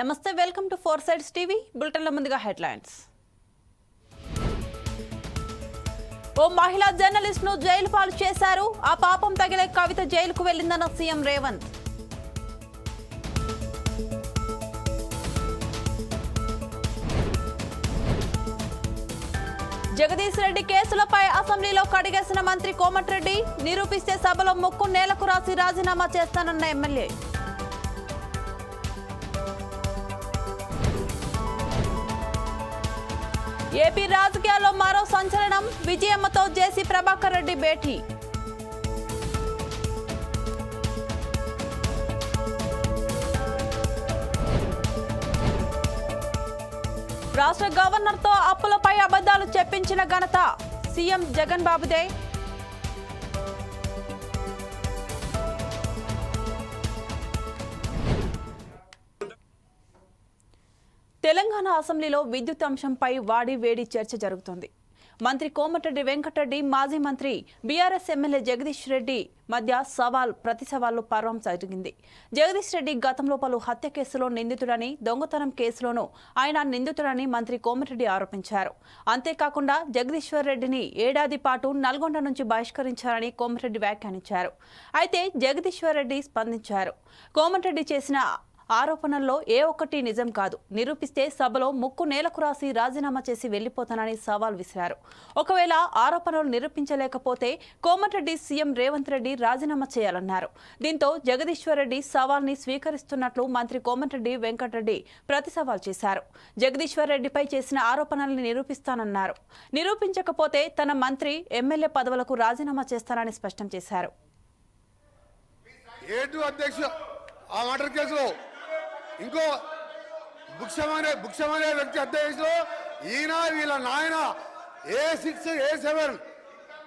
నమస్తే welcome to four sides TV బులెటిన్ల ముందుగా headlines. ఓ మహిళా జర్నలిస్ట్ను జైలు పాలు చేశారు. ఆ పాపం తగిలే కవిత జైలుకు వెళ్ళిందన్న సీఎం రేవంత్. జగదీష్ రెడ్డి కేసులపై అసెంబ్లీలో కడిగేసిన మంత్రి కోమటిరెడ్డి నిరూపిస్తే సభలో ముక్కు నేలకు రాసి రాజీనామా చేస్తానన్న ఎమ్మెల్యే. ఏపీ రాజకీయాల్లో మరో సంచలనం. విజయమ్మతో జేసీ ప్రభాకర్ రెడ్డి భేటీ. రాష్ట్ర గవర్నర్తో అప్పులపై అబద్ధాలు చెప్పించిన ఘనత సీఎం జగన్ బాబుదే. తెలంగాణ అసెంబ్లీలో విద్యుత్ అంశంపై వాడి వేడి చర్చ జరుగుతోంది. మంత్రి కోమటిరెడ్డి వెంకటరెడ్డి మాజీ మంత్రి బీఆర్ఎస్ ఎమ్మెల్యే జగదీష్ రెడ్డి మధ్య సవాల్ ప్రతి సవాల్లో పర్వం జరిగింది. జగదీష్ రెడ్డి గతంలో పలు హత్య కేసులో నిందితుడని దొంగతనం కేసులోనూ ఆయన నిందితుడని మంత్రి కోమటిరెడ్డి ఆరోపించారు. అంతేకాకుండా జగదీశ్వర్ రెడ్డిని ఏడాది పాటు నల్గొండ నుంచి బహిష్కరించారని కోమటిరెడ్డి వ్యాఖ్యానించారు. అయితే జగదీశ్వర్ రెడ్డి స్పందించారు. కోమటిరెడ్డి చేసిన ఆరోపణల్లో ఏ ఒక్కటి నిజం కాదు. నిరూపిస్తే సభలో ముక్కు నేలకు రాసి రాజీనామా చేసి వెళ్ళిపోతానని సవాల్ విసిరారు. ఒకవేళ ఆరోపణలు నిరూపించలేకపోతే కోమటిరెడ్డి సీఎం రేవంత్ రెడ్డి రాజీనామా చేయాలన్నారు. దీంతో జగదీశ్వర్ రెడ్డి సవాల్ని స్వీకరిస్తున్నట్లు మంత్రి కోమటిరెడ్డి వెంకటరెడ్డి ప్రతి సవాల్ చేశారు. జగదీశ్వర్ రెడ్డిపై చేసిన ఆరోపణల్ని నిరూపిస్తానన్నారు. నిరూపించకపోతే తన మంత్రి ఎమ్మెల్యే పదవులకు రాజీనామా చేస్తానని స్పష్టం చేశారు. ఏటు అధ్యక్ష ఆ మర్డర్ కేసులో ఇంకో భుక్షమనే భుక్షమనే వ్యక్తి అధ్యక్షులు ఈయన వీళ్ళ నాయన ఏ సిక్స్ ఏ సెవెన్.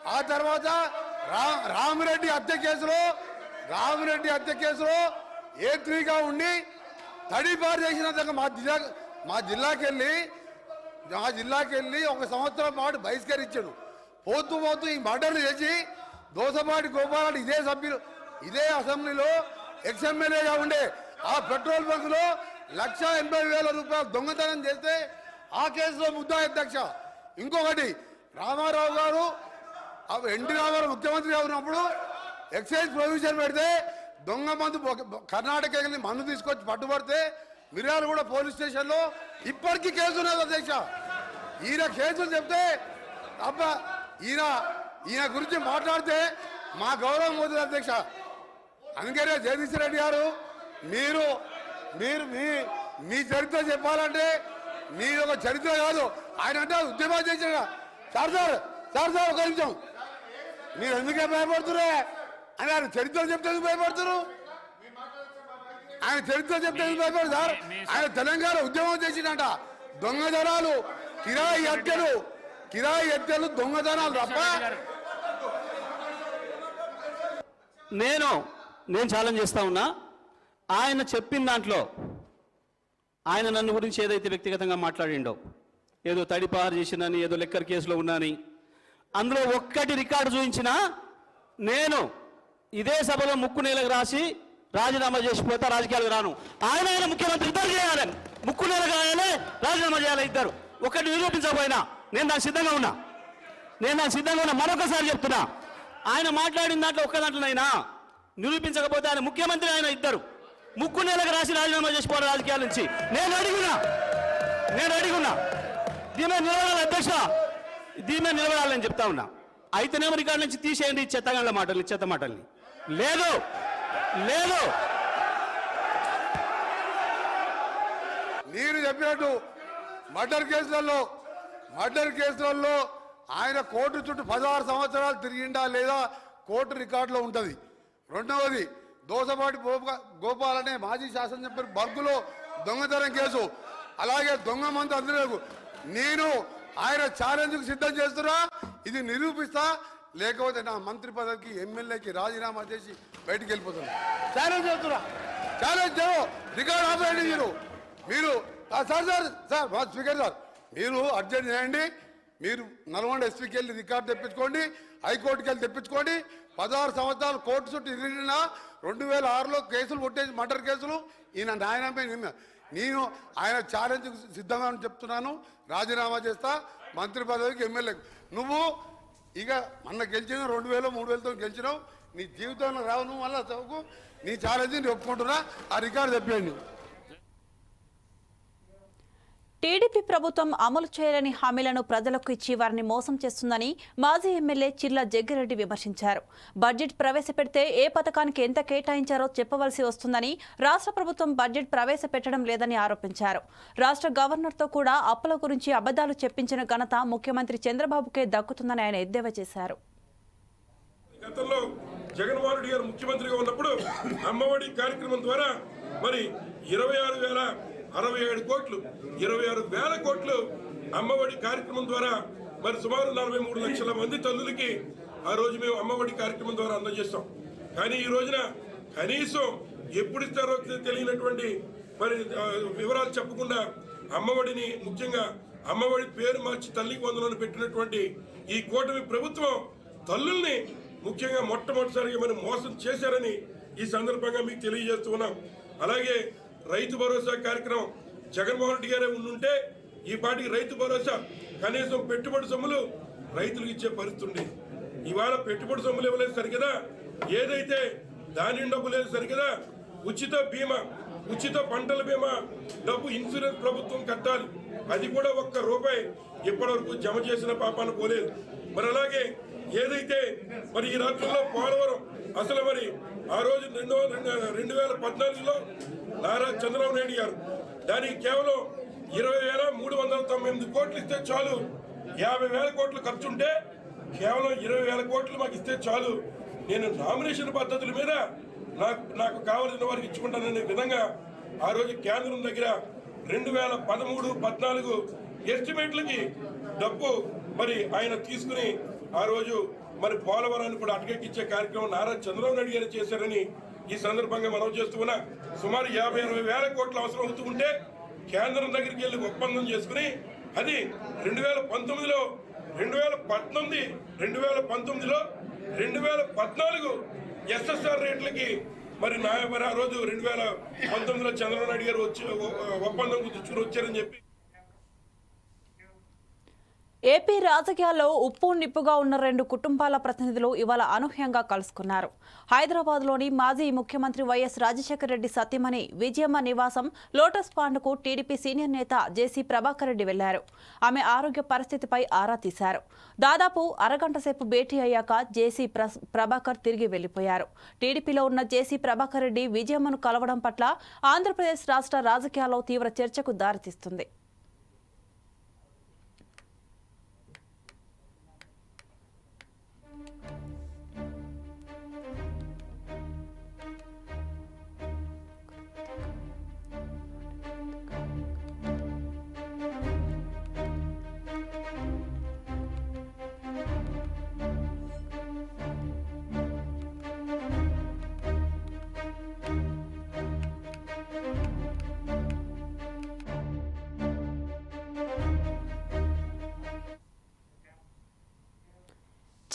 ఆ తర్వాత రా రామిరెడ్డి హత్య కేసులో రామిరెడ్డి హత్య కేసులో ఏ త్రీగా ఉండి తడిపారు చేసినందుకు మా జిల్లా మా జిల్లాకి వెళ్ళి మా జిల్లాకి వెళ్ళి ఒక సంవత్సరం పాటు బహిష్కరించాడు. పోతూ పోతూ ఈ మర్డర్లు చేసి దోసపాటి గోపాలని ఇదే సభ్యులు ఇదే అసెంబ్లీలో ఎక్స్ ఎమ్మెల్యేగా ఉండే ఆ పెట్రోల్ బంకులో లక్ష ఎనభై వేల రూపాయలు దొంగతనం చేస్తే ఆ కేసులో ముద్దా అధ్యక్ష. ఇంకొకటి రామారావు గారు ఎన్టీ రామారావు ముఖ్యమంత్రిగా ఉన్నప్పుడు ఎక్సైజ్ ప్రొవిజన్ పెడితే దొంగ మందు కర్ణాటక మందు తీసుకొచ్చి పట్టుబడితే మిర్యాలు కూడా పోలీస్ స్టేషన్లో ఇప్పటికీ కేసు ఉన్నది అధ్యక్ష. ఈయన కేసులు చెప్తే అబ్బా ఈయన ఈయన గురించి మాట్లాడితే మా గౌరవం పోతుంది అధ్యక్ష. అందుకనే జగదీశ్వర రెడ్డి గారు మీరు మీరు మీ మీ చరిత్ర చెప్పాలంటే మీ ఒక చరిత్ర కాదు. ఆయన అంటే ఉద్యమం చేసిన సార్ సార్ సార్ సార్ ఒక నిమిషం. మీరు ఎందుకే భయపడుతురే అని ఆయన చరిత్ర చెప్తే భయపడుతున్నారు ఆయన చరిత్ర చెప్తే భయపడదు భయపడు సార్? ఆయన తెలంగాణ ఉద్యమం చేసిందంట. దొంగతనాలు కిరాయి హత్యలు కిరాయి హత్యలు దొంగతనాలు తప్ప నేను నేను ఛాలెంజ్ చేస్తా ఉన్నా. ఆయన చెప్పిన దాంట్లో ఆయన నన్ను గురించి ఏదైతే వ్యక్తిగతంగా మాట్లాడిండో ఏదో తడిపారు చేసినని ఏదో లెక్కర్ కేసులో ఉన్నాని అందులో ఒక్కటి రికార్డు చూపించిన నేను ఇదే సభలో ముక్కు నేలకు రాసి రాజీనామా చేసిపోతా రాజకీయాలకు రాను. ఆయన ఆయన ముఖ్యమంత్రి ఇద్దరు చేయాలని ముక్కు నేలకు రాయాలి రాజీనామా చేయాలి ఇద్దరు. ఒకటి నిరూపించకపోయినా నేను దానికి సిద్ధంగా ఉన్నా. నేను దానికి సిద్ధంగా ఉన్నా. మరొకసారి చెప్తున్నా. ఆయన మాట్లాడిన దాంట్లో ఒక్క దాంట్లోనైనా నిరూపించకపోతే ఆయన ముఖ్యమంత్రి ఆయన ఇద్దరు. ముక్కు నెలకు రాసి రాజీనామా చేసిపోవడం రాజకీయాల నుంచి. నేను అడిగినా? నేను అడిగినా? దీని నిలబడాలి అధ్యక్ష. దీని నిలబడాలని చెప్తా ఉన్నా. అయితేనేమో రికార్డు నుంచి తీసేయండి చెత్తగండ్ల చెత్తగాళ్ళ మాటల్ని చెత్త మాటల్ని. లేదు. లేదు. నేను చెప్పినట్టు మర్డర్ కేసులలో మర్డర్ కేసులలో ఆయన కోర్టు చుట్టూ పదహారు సంవత్సరాలు తిరిగిండా లేదా కోర్టు రికార్డులో ఉంటుంది. రెండవది దోసపాటి గోప- గోపాల్ అనే మాజీ శాసనసభ్యులు బర్గులో దొంగతనం కేసు. అలాగే దొంగ మంది అందరూ నేను ఆయన ఛాలెంజ్కు సిద్ధం చేస్తున్నా ఇది నిరూపిస్తా లేకపోతే నా మంత్రి పదవికి ఎమ్మెల్యేకి రాజీనామా చేసి బయటికి వెళ్ళిపోతున్నా. ఛాలెంజ్ చేస్తున్నా. ఛాలెంజ్ రికార్డ్ ఆపేయండి మీరు. మీరు సార్ సార్ సార్ మా స్పీకర్ సార్ మీరు అర్జెంట్ చేయండి. మీరు నల్గొండ ఎస్పీకి వెళ్ళి రికార్డు తెప్పించుకోండి హైకోర్టుకి వెళ్ళి తెప్పించుకోండి పదహారు సంవత్సరాలు కోర్టు చుట్టూ తిరిగినా రెండు వేల ఆరులో కేసులు కొట్టేసి మర్డర్ కేసులు ఈయన నాయనపై నిన్న నేను ఆయన ఛాలెంజ్ సిద్ధంగా అని చెప్తున్నాను. రాజీనామా చేస్తా మంత్రి పదవికి ఎమ్మెల్యే. నువ్వు ఇక మొన్న గెలిచిన రెండు వేలు మూడు వేలతో గెలిచినావు. నీ జీవితంలో రావు నువ్వు మళ్ళీ చదువుకు. నీ ఛాలెంజ్ నేను ఒప్పుకుంటున్నా. ఆ రికార్డు చెప్పేయండి టీడీపీ ప్రభుత్వం అమలు చేయలేని హామీలను ప్రజలకు ఇచ్చి వారిని మోసం చేస్తుందని మాజీ ఎమ్మెల్యే చిర్ల జగ్గిరెడ్డి విమర్శించారు. బడ్జెట్ ప్రవేశపెడితే ఏ పథకానికి ఎంత కేటాయించారో చెప్పవలసి వస్తుందని రాష్ట్ర ప్రభుత్వం బడ్జెట్ ప్రవేశపెట్టడం లేదని ఆరోపించారు. రాష్ట్ర గవర్నర్తో కూడా అప్పుల గురించి అబద్దాలు చెప్పించిన ఘనత ముఖ్యమంత్రి చంద్రబాబుకే దక్కుతుందని ఆయన ఎద్దేవా చేశారు. గతంలో జగన్మోహన్ రెడ్డి గారు ముఖ్యమంత్రిగా ఉన్నప్పుడు అమ్మఒడి కార్యక్రమం ద్వారా మరి ఇరవై ఆరు వేల అరవై ఏడు కోట్లు ఇరవై ఆరు వేల కోట్లు అమ్మఒడి కార్యక్రమం ద్వారా మరి సుమారు నలభై మూడు లక్షల మంది తల్లులకి ఆ రోజు మేము అమ్మఒడి కార్యక్రమం ద్వారా అందజేస్తాం. కానీ ఈ రోజున కనీసం ఎప్పుడు ఇస్తారో తెలియనటువంటి మరి వివరాలు చెప్పకుండా అమ్మఒడిని ముఖ్యంగా అమ్మఒడి పేరు మార్చి తల్లికి వందలను పెట్టినటువంటి ఈ కూటమి ప్రభుత్వం తల్లుల్ని ముఖ్యంగా మొట్టమొదటిసారిగా మనం మోసం చేశారని ఈ సందర్భంగా మీకు తెలియజేస్తూ ఉన్నాం. అలాగే రైతు భరోసా కార్యక్రమం జగన్మోహన్ రెడ్డి గారే ఉండుంటే ఈ పాటికి రైతు భరోసా కనీసం పెట్టుబడి సొమ్ములు రైతులకు ఇచ్చే పరిస్థితి ఉండేది. ఇవాళ పెట్టుబడి సొమ్ములు ఇవ్వలేదు సరికదా ఏదైతే దాని డబ్బు లేదు సరికదా ఉచిత బీమా ఉచిత పంటల బీమా డబ్బు ఇన్సూరెన్స్ ప్రభుత్వం కట్టాలి. అది కూడా ఒక్క రూపాయి ఇప్పటివరకు జమ చేసిన పాపాన పోలేదు. మరి అలాగే ఏదైతే మరి ఈ రాష్ట్రంలో పోలవరం అసలు మరి ఆ రోజు రెండు రెండు వేల పద్నాలుగులో నారా చంద్రబాబు నాయుడు గారు. దానికి కేవలం ఇరవై వేల మూడు వందల తొంభై ఎనిమిది కోట్లు ఇస్తే చాలు. యాభై వేల కోట్లు ఖర్చు ఉంటే కేవలం ఇరవై వేల కోట్లు మాకు ఇస్తే చాలు. నేను నామినేషన్ పద్ధతుల మీద నాకు నాకు కావలసిన వారికి ఇచ్చుకుంటాననే విధంగా ఆ రోజు కేంద్రం దగ్గర రెండు వేల పదమూడు పద్నాలుగు ఎస్టిమేట్లకి డబ్బు మరి ఆయన తీసుకుని ఆ రోజు మరి పోలవరాన్ని కూడా అటకెక్కించే కార్యక్రమం నారా చంద్రబాబు నాయుడు గారు చేశారని ఈ సందర్భంగా మనం చేస్తున్న సుమారు యాభై అరవై వేల కోట్లు అవసరం అవుతూ ఉంటే కేంద్రం దగ్గరికి వెళ్ళి ఒప్పందం చేసుకుని అది రెండు వేల పంతొమ్మిదిలో రెండు వేల పద్దెనిమిది రెండు వేల పంతొమ్మిదిలో రెండు వేల పద్నాలుగు ఎస్ఎస్ఆర్ రేట్లకి మరి నా మరి ఆ రోజు రెండు వేల పంతొమ్మిదిలో చంద్రబాబు నాయుడు గారు వచ్చి ఒప్పందం కుదుర్చుకుని వచ్చారని చెప్పి ఏపీ రాజకీయాల్లో ఉప్పు నిప్పుగా ఉన్న రెండు కుటుంబాల ప్రతినిధులు ఇవాళ అనూహ్యంగా కలుసుకున్నారు. హైదరాబాద్లోని మాజీ ముఖ్యమంత్రి వైఎస్ రాజశేఖర రెడ్డి సత్యమణి విజయమ్మ నివాసం లోటస్ పాండ్కు టీడీపీ సీనియర్ నేత జేసీ ప్రభాకర్ రెడ్డి వెళ్ళారు. ఆమె ఆరోగ్య పరిస్థితిపై ఆరా తీశారు. దాదాపు అరగంట సేపు భేటీ అయ్యాక జేసీ ప్రభాకర్ తిరిగి వెళ్ళిపోయారు టీడీపీలో ఉన్న జేసీ ప్రభాకర్ రెడ్డి విజయమ్మను కలవడం పట్ల ఆంధ్రప్రదేశ్ రాష్ట్ర రాజకీయాల్లో తీవ్ర చర్చకు దారితీస్తుంది.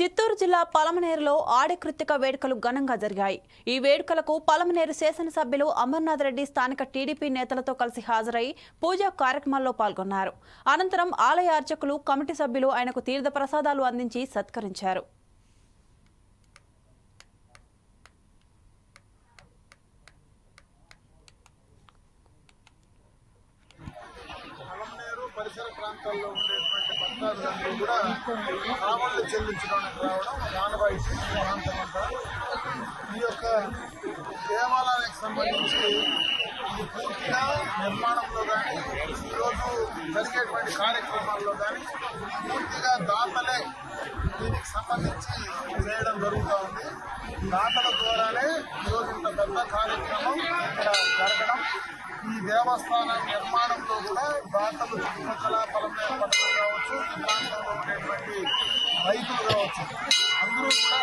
చిత్తూరు జిల్లా పలమనేరులో ఆడి వేడుకలు ఘనంగా జరిగాయి. ఈ వేడుకలకు పలమనేరు శాసనసభ్యులు అమర్నాథ్ రెడ్డి స్థానిక టీడీపీ నేతలతో కలిసి హాజరై పూజా కార్యక్రమాల్లో పాల్గొన్నారు. అనంతరం ఆలయ అర్చకులు కమిటీ సభ్యులు ఆయనకు తీర్థ ప్రసాదాలు అందించి సత్కరించారు. పరిసర ప్రాంతాల్లో ఉండేటువంటి కూడా రావణులు చెల్లించడానికి రావడం మానవాయితీ ప్రాంతం ఈ యొక్క దేవాలయానికి సంబంధించి ఇది పూర్తిగా నిర్మాణంలో కానీ ఈరోజు జరిగేటువంటి కార్యక్రమాల్లో కానీ పూర్తిగా దాతలే దీనికి సంబంధించి చేయడం జరుగుతూ ఉంది. దాతల ద్వారానే ఈరోజు ఇంత పెద్ద కార్యక్రమం ఇక్కడ జరగడం ఈ దేవస్థాన నిర్మాణంలో కూడా దాతలు చుట్టుపక్కల పలమేర పట్టణం కావచ్చు ఈ ప్రాంతంలో ఉండేటువంటి రైతులు కావచ్చు. అందరూ కూడా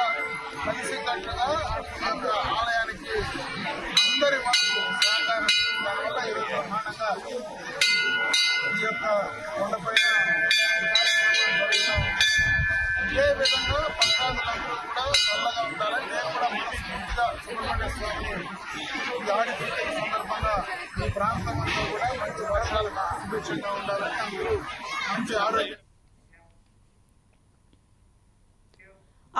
కలిసికట్టుగా ఈ యొక్క ఆలయానికి అందరి వరకు సహకారం దానివల్ల ఇది ప్రధానంగా ఈ యొక్క కొండపైన ఇదే విధంగా పట్టణాలందరూ కూడా చల్లగా ఉండాలని నేను కూడా మళ్ళీ ముందుగా సుబ్రహ్మణ్య స్వామి ఈ ఆడిపిల్ల సందర్భంగా ఈ ప్రాంతం అంతా కూడా మంచి వర్షాలు సుభిక్షంగా ఉండాలని అందరూ మంచి ఆరోగ్యం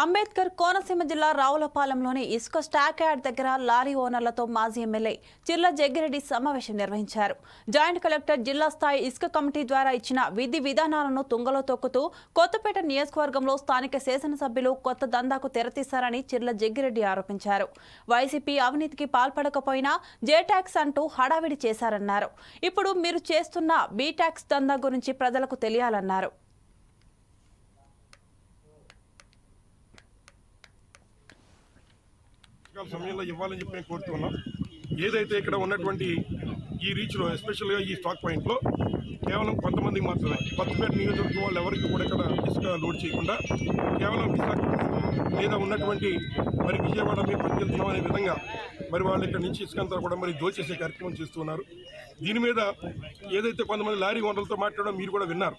అంబేద్కర్ కోనసీమ జిల్లా రావులపాలెంలోని ఇసుక స్టాక్ యార్డ్ దగ్గర లారీ ఓనర్లతో మాజీ ఎమ్మెల్యే చిర్ల జగ్గిరెడ్డి సమావేశం నిర్వహించారు. జాయింట్ కలెక్టర్ జిల్లా స్థాయి ఇసుక కమిటీ ద్వారా ఇచ్చిన విధి విధానాలను తుంగలో తొక్కుతూ కొత్తపేట నియోజకవర్గంలో స్థానిక శాసనసభ్యులు కొత్త దందాకు తెరతీశారని చిర్ల జగ్గిరెడ్డి ఆరోపించారు. వైసీపీ అవినీతికి పాల్పడకపోయినా జే ట్యాక్స్ అంటూ హడావిడి చేశారన్నారు. ఇప్పుడు మీరు చేస్తున్న బీ ట్యాక్స్ దందా గురించి ప్రజలకు తెలియాలన్నారు. ఎన్నికల సమయంలో ఇవ్వాలని చెప్పి మేము కోరుతున్నాం. ఏదైతే ఇక్కడ ఉన్నటువంటి ఈ రీచ్లో ఎస్పెషల్గా ఈ స్టాక్ పాయింట్లో కేవలం కొంతమందికి మాత్రమే. కొత్తపేట నియోజకవర్గం వాళ్ళు ఎవరికి కూడా ఇక్కడ ఇసుక లోడ్ చేయకుండా కేవలం విశాఖ లేదా ఉన్నటువంటి మరి విజయవాడ మేము పట్టుకెళ్తున్నాం అనే విధంగా మరి వాళ్ళు ఇక్కడ నుంచి ఇసుక అంతా కూడా మరి దోచేసే కార్యక్రమం చేస్తున్నారు. దీని మీద ఏదైతే కొంతమంది లారీ ఓనర్లతో మాట్లాడడం మీరు కూడా విన్నారు.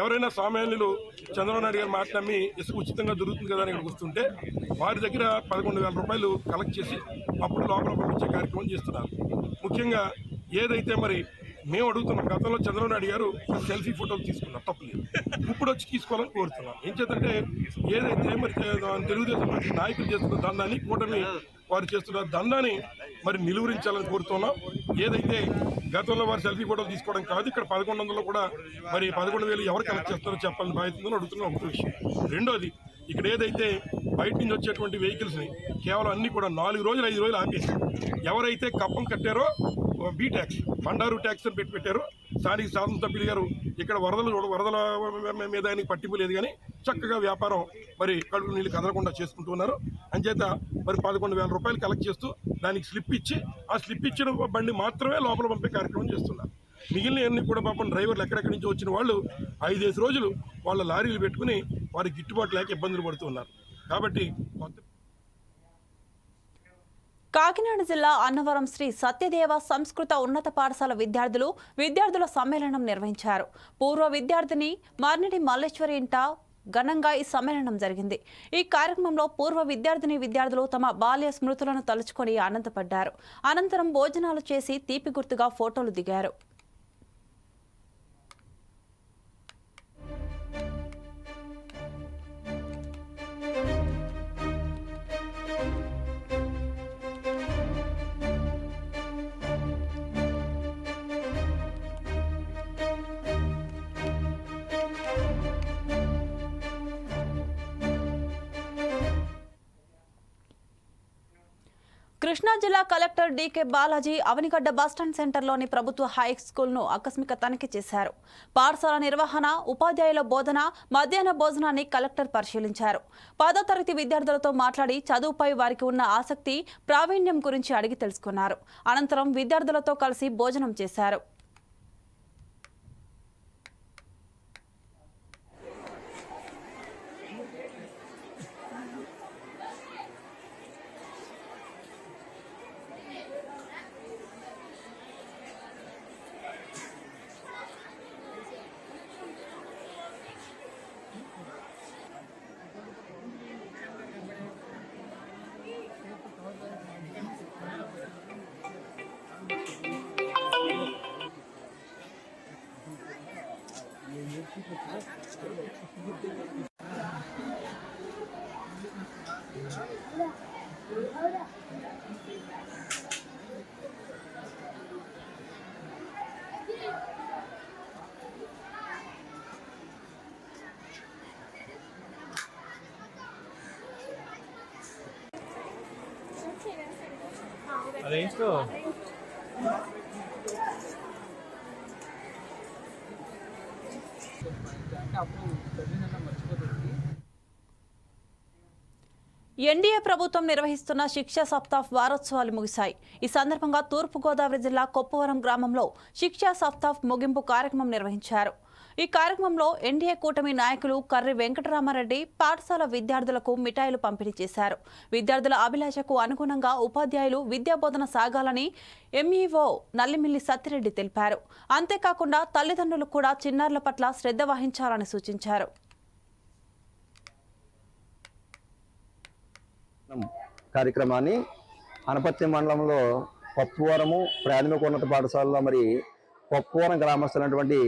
ఎవరైనా సామాన్యులు చంద్రబాబు నాయుడు గారు మాట్లాడి ఇసుక ఉచితంగా దొరుకుతుంది కదా అని ఇక్కడికి వస్తుంటే వారి దగ్గర పదకొండు వేల రూపాయలు కలెక్ట్ చేసి అప్పుడు లోపల పంపించే కార్యక్రమం చేస్తున్నారు. ముఖ్యంగా ఏదైతే మరి మేము అడుగుతున్నాం గతంలో చంద్రబాబు నాయుడు గారు సెల్ఫీ ఫోటోలు తీసుకున్నారు. తప్పలేదు. ఇప్పుడు వచ్చి తీసుకోవాలని కోరుతున్నాం. ఏం చేద్దంటే ఏదైతే మరి తెలుగుదేశం నాయకులు చేస్తున్న దందాన్ని కూటమి వారు చేస్తున్న దందాన్ని మరి నిలువరించాలని కోరుతున్నాం. ఏదైతే గతంలో వారు సెల్ఫీ ఫోటోలు తీసుకోవడం కాదు ఇక్కడ పదకొండు వందలు కూడా మరి పదకొండు వేలు ఎవరు కలెక్ట్ చేస్తారో చెప్పాలని బాధ్యత అడుగుతున్న ఒకటి విషయం. రెండోది ఇక్కడ ఏదైతే బయట నుంచి వచ్చేటువంటి వెహికల్స్ని కేవలం అన్ని కూడా నాలుగు రోజులు ఐదు రోజులు ఆపేసి ఎవరైతే కప్పం కట్టారో బీ ట్యాక్స్ బండారు ట్యాక్స్ అని పెట్టి పెట్టారు. స్థానిక శాసనసభ్యులు గారు ఇక్కడ వరదలు వరదల మీద ఆయనకి పట్టింపు లేదు కానీ చక్కగా వ్యాపారం మరి కడుపు నీళ్ళు కదలకుండా చేసుకుంటూ ఉన్నారు. అంచేత మరి పదకొండు వేల రూపాయలు కలెక్ట్ చేస్తూ దానికి స్లిప్ ఇచ్చి ఆ స్లిప్ ఇచ్చిన బండి మాత్రమే లోపల పంపే కార్యక్రమం చేస్తున్నారు. మిగిలిన అన్ని కూడా పాపం డ్రైవర్లు ఎక్కడెక్కడి నుంచి వచ్చిన వాళ్ళు ఐదేసి రోజులు వాళ్ళ లారీలు పెట్టుకుని వారికి గిట్టుబాటు లేక ఇబ్బందులు పడుతున్నారు కాబట్టి కొత్త కాకినాడ జిల్లా అన్నవరం శ్రీ సత్యదేవ సంస్కృత ఉన్నత పాఠశాల విద్యార్థులు విద్యార్థుల సమ్మేళనం నిర్వహించారు. పూర్వ విద్యార్థిని మార్నిడి మల్లేశ్వరి ఇంట ఘనంగా ఈ సమ్మేళనం జరిగింది. ఈ కార్యక్రమంలో పూర్వ విద్యార్థిని విద్యార్థులు తమ బాల్య స్మృతులను తలుచుకొని ఆనందపడ్డారు. అనంతరం భోజనాలు చేసి తీపి గుర్తుగా ఫోటోలు దిగారు. కృష్ణా జిల్లా collector DK Balaji Avanigadda bus stand సెంటర్లోని ప్రభుత్వ హై స్కూల్ను ఆకస్మిక తనిఖీ చేశారు. పాఠశాల నిర్వహణ ఉపాధ్యాయుల బోధన మధ్యాహ్న భోజనాన్ని కలెక్టర్ పరిశీలించారు. పదో తరగతి విద్యార్థులతో మాట్లాడి చదువుపై వారికి ఉన్న ఆసక్తి ప్రావీణ్యం గురించి అడిగి తెలుసుకున్నారు. అనంతరం విద్యార్థులతో కలిసి భోజనం చేశారు. ఎన్డీఏ ప్రభుత్వం నిర్వహిస్తున్న శిక్ష సప్తాహ్ వారోత్సవాలు ముగిశాయి. ఈ సందర్భంగా తూర్పుగోదావరి జిల్లా కొప్పవరం గ్రామంలో శిక్షా సప్తాహ్ ముగింపు కార్యక్రమం నిర్వహించారు. ఈ కార్యక్రమంలో ఎన్డీఏ కూటమి నాయకులు కర్రి వెంకటరామారెడ్డి పాఠశాల విద్యార్థులకు మిఠాయిలు పంపిణీ చేశారు. విద్యార్థుల అభిలాషకు అనుగుణంగా ఉపాధ్యాయులు విద్యాబోధన సాగాలని ఎంఈఓ నల్లిమిల్లి సత్తిరెడ్డి తెలిపారు. అంతేకాకుండా తల్లిదండ్రులు కూడా చిన్నారుల పట్ల శ్రద్ధ వహించాలని సూచించారు. కార్యక్రమాన్ని అనపత్తి మండలంలో పప్పువరము ప్రాథమిక ఉన్నత పాఠశాలలో మరి పప్పువరం గ్రామస్తులైనటువంటి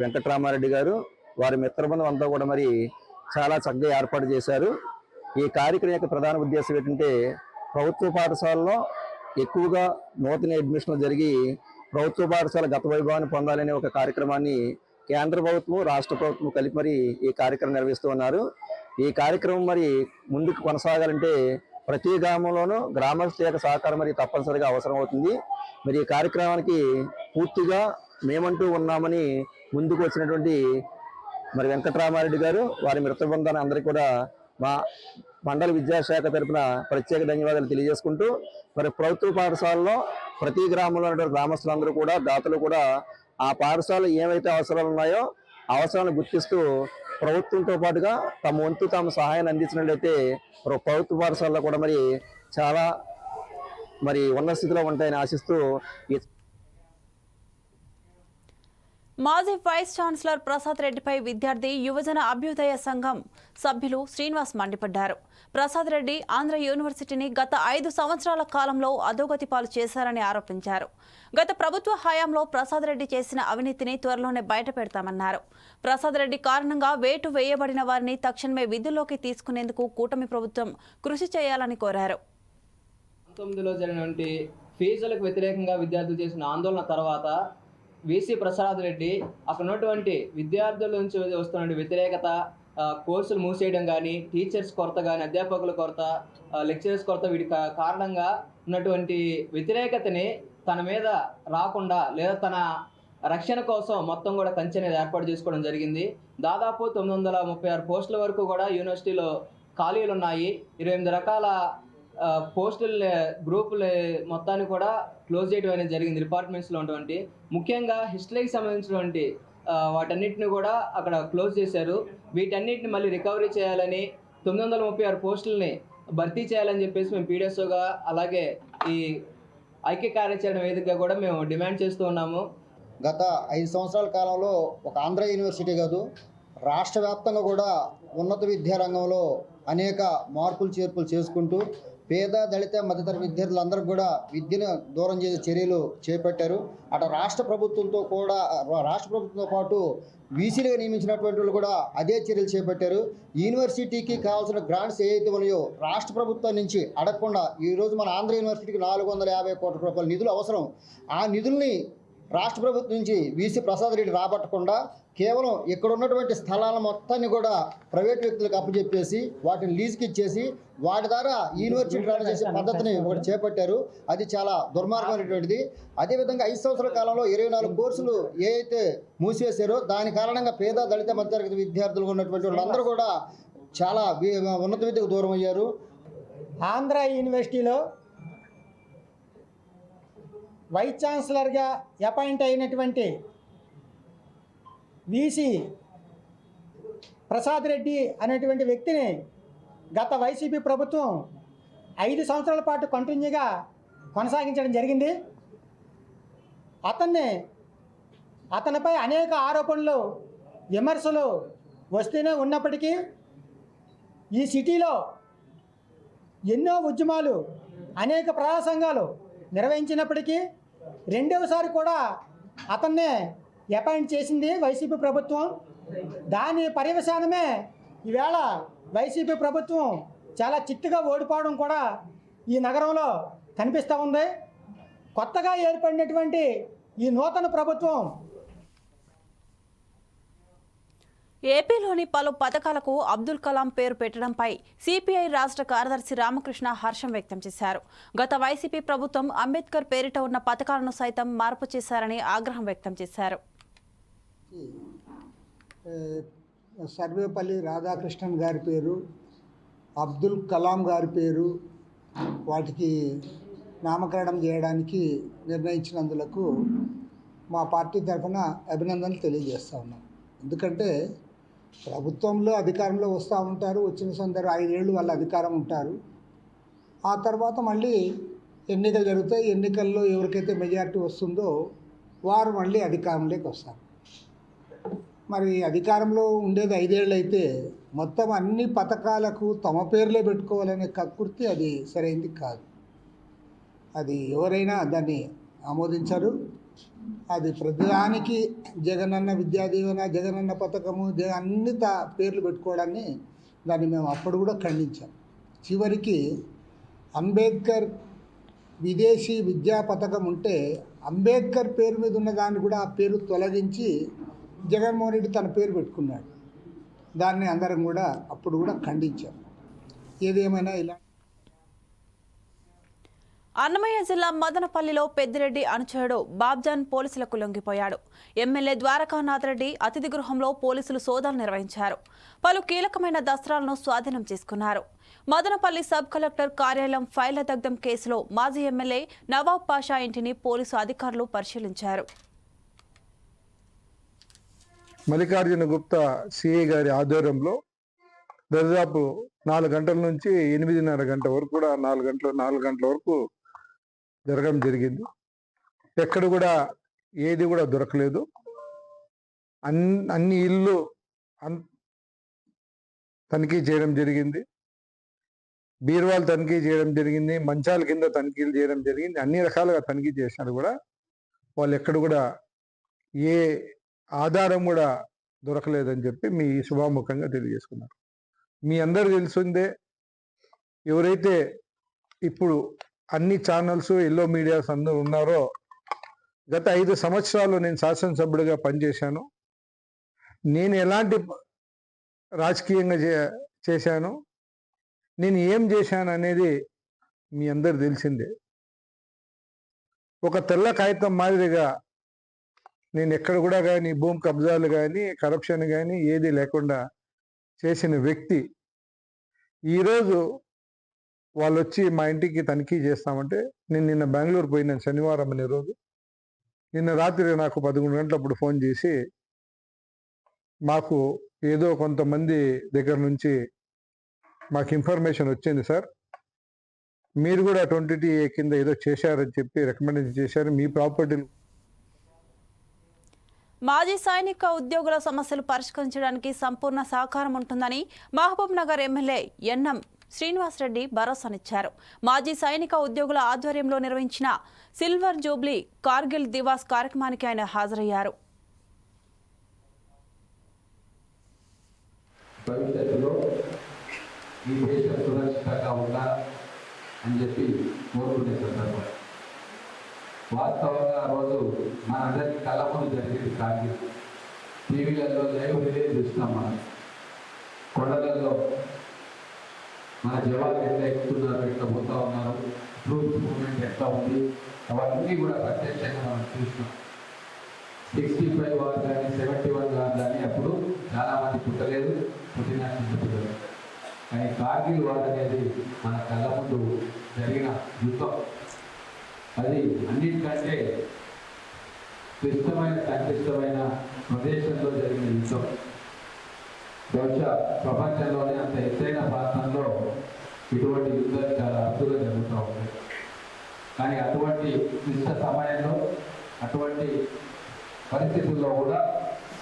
వెంకటరామారెడ్డి గారు వారి మిత్రబృందం అంతా కూడా మరి చాలా చక్కగా ఏర్పాటు చేశారు. ఈ కార్యక్రమం యొక్క ప్రధాన ఉద్దేశం ఏంటంటే ప్రభుత్వ పాఠశాలలో ఎక్కువగా నూతన అడ్మిషన్లు జరిగి ప్రభుత్వ పాఠశాల గత వైభవాన్ని పొందాలనే ఒక కార్యక్రమాన్ని కేంద్ర ప్రభుత్వం రాష్ట్ర ప్రభుత్వం కలిపి మరి ఈ కార్యక్రమం నిర్వహిస్తూ ఉన్నారు. ఈ కార్యక్రమం మరి ముందుకు కొనసాగాలంటే ప్రతి గ్రామంలోనూ గ్రామస్తుల యొక్క సహకారం మరి తప్పనిసరిగా అవసరం అవుతుంది. మరి ఈ కార్యక్రమానికి పూర్తిగా మేమంటూ ఉన్నామని ముందుకు వచ్చినటువంటి మరి వెంకటరామారెడ్డి గారు వారి మృత బృందాన్ని అందరికీ కూడా మా మండల విద్యాశాఖ తరఫున ప్రత్యేక ధన్యవాదాలు తెలియజేసుకుంటూ మరి ప్రభుత్వ పాఠశాలలో ప్రతి గ్రామంలో ఉన్నటువంటి గ్రామస్తులందరూ కూడా దాతలు కూడా ఆ పాఠశాల ఏవైతే అవసరాలు ఉన్నాయో అవసరాలను గుర్తిస్తూ ప్రభుత్వంతో పాటుగా తమ వంతు తమ సహాయాన్ని అందించినట్లయితే ప్రభుత్వ పాఠశాలలో కూడా మరి చాలా మరి ఉన్నత స్థితిలో ఉంటాయని ఆశిస్తూ మాజీ వైస్ ఛాన్సలర్ ప్రసాద్ రెడ్డిపై విద్యార్థి యువజన అభ్యుదయ సంఘం సభ్యులు శ్రీనివాస్ మండిపడ్డారు. ప్రసాద్ రెడ్డి ఆంధ్ర యూనివర్సిటీని గత ఐదు సంవత్సరాల కాలంలో అధోగతి పాలు చేశారని ఆరోపించారు. గత ప్రభుత్వ హయాంలో ప్రసాద్ రెడ్డి చేసిన అవినీతిని త్వరలోనే బయట పెడతామన్నారు. ప్రసాద్ రెడ్డి కారణంగా వేటు వేయబడిన వారిని తక్షణమే విధుల్లోకి తీసుకునేందుకు కూటమి ప్రభుత్వం కృషి చేయాలని కోరారు. పంతొమ్మిదిలో జరిగినటువంటి ఫీజులకు వ్యతిరేకంగా విద్యార్థులు చేసిన ఆందోళన తర్వాత విసి ప్రసాద్ రెడ్డి అక్కడ ఉన్నటువంటి విద్యార్థుల నుంచి వస్తున్న వ్యతిరేకత కోర్సులు మూసేయడం కానీ టీచర్స్ కొరత కానీ అధ్యాపకుల కొరత లెక్చరర్స్ కొరత వీటి కారణంగా ఉన్నటువంటి వ్యతిరేకతని తన మీద రాకుండా లేదా తన రక్షణ కోసం మొత్తం కూడా కంచె అనేది ఏర్పాటు చేసుకోవడం జరిగింది. దాదాపు తొమ్మిది వందల ముప్పై ఆరు పోస్టుల వరకు కూడా యూనివర్సిటీలో ఖాళీలు ఉన్నాయి. ఇరవై ఎనిమిది రకాల పోస్టల్ గ్రూపుల మొత్తాన్ని కూడా క్లోజ్ చేయడం అనేది జరిగింది. డిపార్ట్మెంట్స్లో ఉన్నటువంటి ముఖ్యంగా హిస్టరీకి సంబంధించినటువంటి వాటన్నిటిని కూడా అక్కడ క్లోజ్ చేశారు. వీటన్నిటిని మళ్ళీ రికవరీ చేయాలని తొమ్మిది వందల ముప్పై ఆరు పోస్టులని భర్తీ చేయాలని చెప్పేసి మేము పీడిఎస్ఓగా అలాగే ఈ ఐక్య కార్యాచరణ వేదికగా కూడా మేము డిమాండ్ చేస్తూ ఉన్నాము. గత ఐదు సంవత్సరాల కాలంలో ఒక ఆంధ్ర యూనివర్సిటీ కాదు రాష్ట్ర వ్యాప్తంగా కూడా ఉన్నత విద్యారంగంలో అనేక మార్పులు చేర్పులు చేసుకుంటూ పేద దళిత మధ్యతర విద్యార్థులందరూ కూడా విద్యను దూరం చేసే చర్యలు చేపట్టారు. అటు రాష్ట్ర ప్రభుత్వంతో కూడా రాష్ట్ర ప్రభుత్వంతో పాటు బీసీలుగా నియమించినటువంటి వాళ్ళు కూడా అదే చర్యలు చేపట్టారు. యూనివర్సిటీకి కావాల్సిన గ్రాంట్స్ ఏవైతే ఉన్నాయో రాష్ట్ర ప్రభుత్వం నుంచి అడగకుండా ఈరోజు మన ఆంధ్ర యూనివర్సిటీకి నాలుగు వందల యాభై కోట్ల రూపాయల నిధులు అవసరం. ఆ నిధుల్ని రాష్ట్ర ప్రభుత్వం నుంచి వీసీ ప్రసాద్ రెడ్డి రాబట్టకుండా కేవలం ఇక్కడ ఉన్నటువంటి స్థలాల మొత్తాన్ని కూడా ప్రైవేట్ వ్యక్తులకు అప్పచెప్పేసి వాటిని లీజుకి ఇచ్చేసి వాటి ద్వారా యూనివర్సిటీ రన్ చేసే పద్ధతిని ఒకటి చేపట్టారు. అది చాలా దుర్మార్గమైనటువంటిది. అదేవిధంగా ఐదు సంవత్సరాల కాలంలో ఇరవై నాలుగు కోర్సులు ఏ అయితే మూసివేశారో దాని కారణంగా పేద దళిత మధ్యతరగతి విద్యార్థులు ఉన్నటువంటి వాళ్ళందరూ కూడా చాలా ఉన్నత విద్యకు దూరం అయ్యారు. ఆంధ్ర యూనివర్సిటీలో వైస్ ఛాన్సలర్గా అపాయింట్ అయినటువంటి వీసీ ప్రసాద్ రెడ్డి అనేటువంటి వ్యక్తిని గత వైసీపీ ప్రభుత్వం ఐదు సంవత్సరాల పాటు కంటిన్యూగా కొనసాగించడం జరిగింది. అతన్ని అతనిపై అనేక ఆరోపణలు విమర్శలు వస్తూనే ఉన్నప్పటికీ ఈ సిటీలో ఎన్నో ఉద్యమాలు అనేక ప్రజా సంఘాలు నిర్వహించినప్పటికీ రెండవసారి కూడా అతన్నే అపాయింట్ చేసింది వైసీపీ ప్రభుత్వం. దాని పర్యవసానమే ఈవేళ వైసీపీ ప్రభుత్వం చాలా చిత్తుగా ఓడిపోవడం కూడా ఈ నగరంలో కనిపిస్తూ ఉంది. కొత్తగా ఏర్పడినటువంటి ఈ నూతన ప్రభుత్వం ఏపీలోని పలు పథకాలకు అబ్దుల్ కలాం పేరు పెట్టడంపై సిపిఐ రాష్ట్ర కార్యదర్శి రామకృష్ణ హర్షం వ్యక్తం చేశారు. గత వైసీపీ ప్రభుత్వం అంబేద్కర్ పేరిట ఉన్న పథకాలను సైతం మార్పు చేశారని ఆగ్రహం వ్యక్తం చేశారు. సర్వేపల్లి రాధాకృష్ణన్ గారి పేరు అబ్దుల్ కలాం గారి పేరు వాటికి నామకరణం చేయడానికి నిర్ణయించినందులకు మా పార్టీ తరఫున అభినందనలు తెలియజేస్తా ఉన్నాం. ఎందుకంటే ప్రభుత్వంలో అధికారంలో వస్తూ ఉంటారు. వచ్చిన సందర్భం ఐదేళ్ళు వాళ్ళ అధికారం ఉంటారు. ఆ తర్వాత మళ్ళీ ఎన్నికలు జరుగుతాయి. ఎన్నికల్లో ఎవరికైతే మెజారిటీ వస్తుందో వారు మళ్ళీ అధికారంలోకి వస్తారు. మరి అధికారంలో ఉండేది ఐదేళ్ళు అయితే మొత్తం అన్ని పథకాలకు తమ పేర్లే పెట్టుకోవాలనే కక్కుర్తి అది సరైంది కాదు. అది ఎవరైనా దాన్ని ఆమోదించరు. అది ప్రతిదానికి జగనన్న విద్యా దీవెన జగనన్న పథకము జగ అన్ని తా పేర్లు పెట్టుకోవడాన్ని దాన్ని మేము అప్పుడు కూడా ఖండించాం. చివరికి అంబేద్కర్ విదేశీ విద్యా పథకం ఉంటే అంబేద్కర్ పేరు మీద ఉన్న దాన్ని కూడా ఆ పేరు తొలగించి జగన్మోహన్ రెడ్డి తన పేరు పెట్టుకున్నాడు. దాన్ని అందరం కూడా అప్పుడు కూడా ఖండించాం. ఏదేమైనా ఇలా అన్నమయ్య జిల్లా మదనపల్లిలో పెద్దిరెడ్డి అనుచరుడు బాబ్జాన్ పోలీసులకు లొంగిపోయాడు. ఎమ్మెల్యే ద్వారకానాథ్ రెడ్డి అతిథి గృహంలో పోలీసులు సోదాలు నిర్వహించారు. పలు కీలకమైన దస్త్రాలను స్వాధీనం చేసుకున్నారు. మదనపల్లి సబ్ కలెక్టర్ కార్యాలయం ఫైళ్ళ దగ్ధం కేసులో మాజీ ఎమ్మెల్యే నవాబ్ పాషా ఇంటిని పోలీసు అధికారులు పరిశీలించారు. మల్లికార్జున గుప్తా సిఐ గారి ఆధ్వర్యంలో దాదాపు నాలుగు గంటల నుంచి ఎనిమిదిన్నర గంట వరకు కూడా నాలుగు గంటల నాలుగు గంటల వరకు జరగడం జరిగింది. ఎక్కడ కూడా ఏది కూడా దొరకలేదు. అన్ అన్ని ఇల్లు అన్ తనిఖీ చేయడం జరిగింది. బీరువాలు తనిఖీ చేయడం జరిగింది. మంచాల కింద తనిఖీలు చేయడం జరిగింది. అన్ని రకాలుగా తనిఖీ చేసినారు కూడా. వాళ్ళు ఎక్కడ కూడా ఏ ఆధారం కూడా దొరకలేదని చెప్పి మీ శుభాముఖంగా తెలియజేసుకున్నారు. మీ అందరు తెలిసిందే ఎవరైతే ఇప్పుడు అన్ని ఛానల్స్ ఎల్లో మీడియాస్ అందరూ ఉన్నారో గత ఐదు సంవత్సరాలు నేను శాసనసభ్యుడిగా పనిచేశాను. నేను ఎలాంటి రాజకీయంగా చే- చేశాను నేను ఏం చేశాను అనేది మీ అందరు తెలిసిందే. ఒక తెల్ల కాగితం మాదిరిగా నేను ఎక్కడ కూడా కానీ భూమి కబ్జాలు కానీ కరప్షన్ కానీ ఏది లేకుండా చేసిన వ్యక్తి ఈరోజు వాళ్ళు వచ్చి మా ఇంటికి తనిఖీ చేస్తామంటే నేను నిన్న బెంగళూరు పోయినాను శనివారం అనే రోజు. నిన్న రాత్రి నాకు పదకొండు గంటలప్పుడు ఫోన్ చేసి మాకు ఏదో కొంతమంది దగ్గర నుంచి మాకు ఇన్ఫర్మేషన్ వచ్చింది సార్. మీరు కూడా ట్వంటీ ఏ కింద ఏదో చేశారని చెప్పి రికమెండేషన్ చేశారు. మీ ప్రాపర్టీలు మాజీ సైనిక ఉద్యోగుల సమస్యలు పరిష్కరించడానికి సంపూర్ణ సహకారం ఉంటుందని Mahabubnagar MLA NM Srinivasa Reddy భరోసానిచ్చారు. మాజీ సైనిక ఉద్యోగుల ఆధ్వర్యంలో నిర్వహించిన సిల్వర్ జూబ్లీ కార్గిల్ దివాస్ కార్యక్రమానికి ఆయన హాజరయ్యారు. భవిష్యత్తులో ఈ దేశం సురక్షితంగా ఉందా అని చెప్పి కోరుకునే సందర్భం. వాస్తవంగా ఆ రోజు మనందరికీ కళ్ళ ముందు జరిగింది కార్గిల్. టీవీలలో లైవ్ రిలీజ్ చూస్తున్నాం మనం. కొండలలో మన జవాన్లు ఎట్లా ఎక్కుతున్నారు ఎట్లా పోతా ఉన్నారు ట్రూప్స్ మూమెంట్ ఎట్లా ఉంది అవన్నీ కూడా ప్రత్యక్షంగా మనం చూసినాం సిక్స్టీ ఫైవ్ వారు కానీ సెవెంటీ వన్ వారు కానీ అప్పుడు చాలామంది పుట్టలేదు పుట్టిన పుట్టలేదు. కానీ కార్గిల్ వార్ అనేది మన కళ్ళ ముందు జరిగిన యుద్ధం. అది అన్నిటికంటే క్లిష్టమైన సంక్లిష్టమైన ప్రదేశంలో జరిగిన యుద్ధం. బహుశా ప్రపంచంలోనే అంత ఎత్తైన ప్రాంతంలో ఇటువంటి యుద్ధాలు చాలా అరుదుగా జరుగుతూ ఉంటాయి కానీ అటువంటి క్లిష్ట సమయంలో అటువంటి పరిస్థితుల్లో కూడా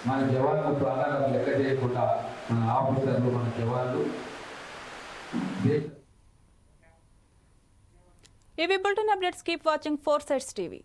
మన జవాన్లు ప్రాణాలను లెక్క చేయకుండా మన ఆఫీసర్లు మన జవాన్లు ఇవి bulletin updates. Keep watching four sides TV.